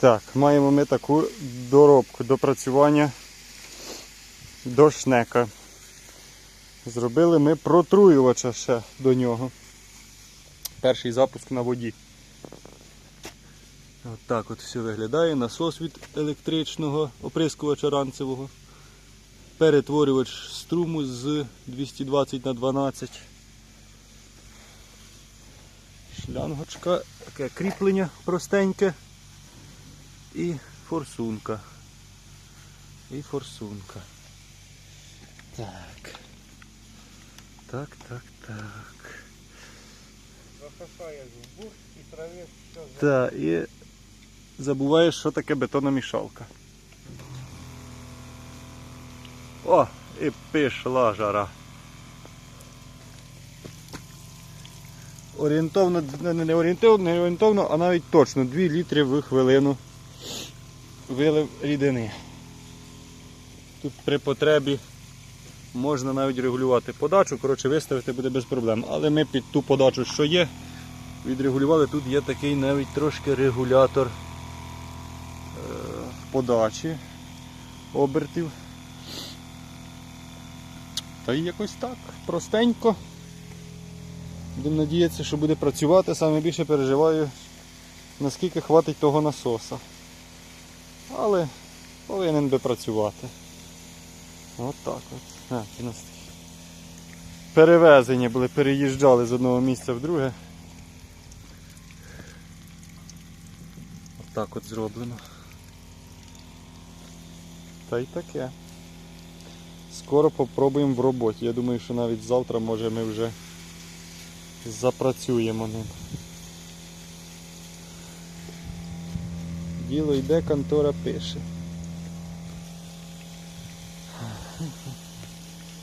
Так, маємо ми таку доробку, допрацювання до шнека. Зробили ми протруювача ще до нього. Перший запуск на воді. От так от все виглядає. Насос від електричного оприскувача ранцевого. Перетворювач струму з 220 на 12. Шлангочка, таке кріплення простеньке. І форсунка. І форсунка. Так. Так, так, так. Засосає в бур і траві все Так, і забуваєш, що таке бетономішалка. О, і пішла жара. Орієнтовно, не- не орієнтовно, не орієнтовно, а навіть точно 2 літри в хвилину вилив рідини. Тут при потребі можна навіть регулювати подачу, коротше виставити буде без проблем. Але ми під ту подачу, що є, відрегулювали. Тут є такий навіть трошки регулятор е, подачі обертів. Та й якось так, простенько. Будемо надіятися, що буде працювати. Саме більше переживаю, наскільки хватить того насоса. Але повинен би працювати. От так от. А, у нас Перевезення були, переїжджали з одного місця в друге. Отак от зроблено. Та й таке. Скоро попробуємо в роботі. Я думаю, що навіть завтра може ми вже запрацюємо ним. Діло йде, контора пише.